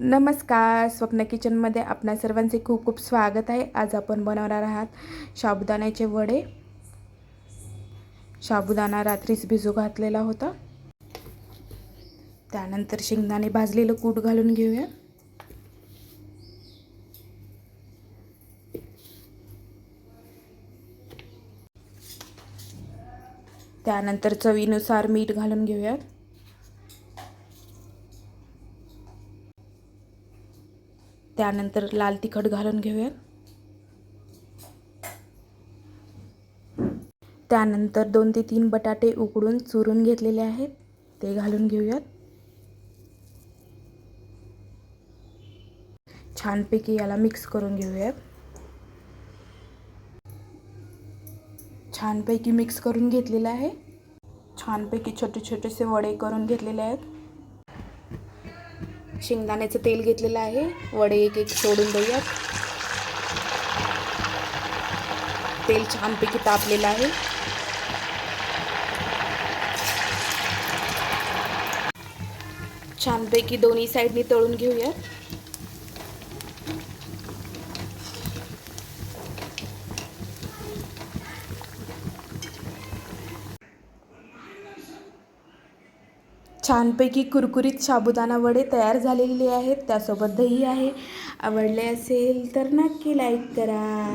नमस्कार स्वप्न किचनमध्ये आपणा सर्वांचे खूप खूप स्वागत आहे. आज आपण बनवणार आहात साबुदाण्याचे वडे. साबुदाणा रात्रीच भिजू घातलेला होता. त्यानंतर शेंगदाणे भाजलेलं कूट घालून घेऊया. त्यानंतर चवीनुसार मीठ घालून घेऊयात. त्यानंतर लाल तिखट घालून घेऊयात त्यानंतर दोन ते तीन बटाटे उकडून चुरून घेतलेले आहेत ते घालून घेऊयात. छानपैकी याला मिक्स करून घेऊयात. छानपैकी मिक्स करून घेतलेलं आहे. छानपैकी छोटे छोटेसे वडे करून घेतलेले आहेत. शेंगदाण्याचं तेल घेतलेलं आहे. वडे एक एक सोडून देऊयात. तेल छानपैकी तापलेलं आहे. छानपैकी दोन्ही साईडनी तळून घेऊयात. छानपैकी कुरकुरीत साबुदाणा वडे तयार झालेले आहेत त्यासोबत दही आहे. आवडले असेल तर नक्की लाईक करा.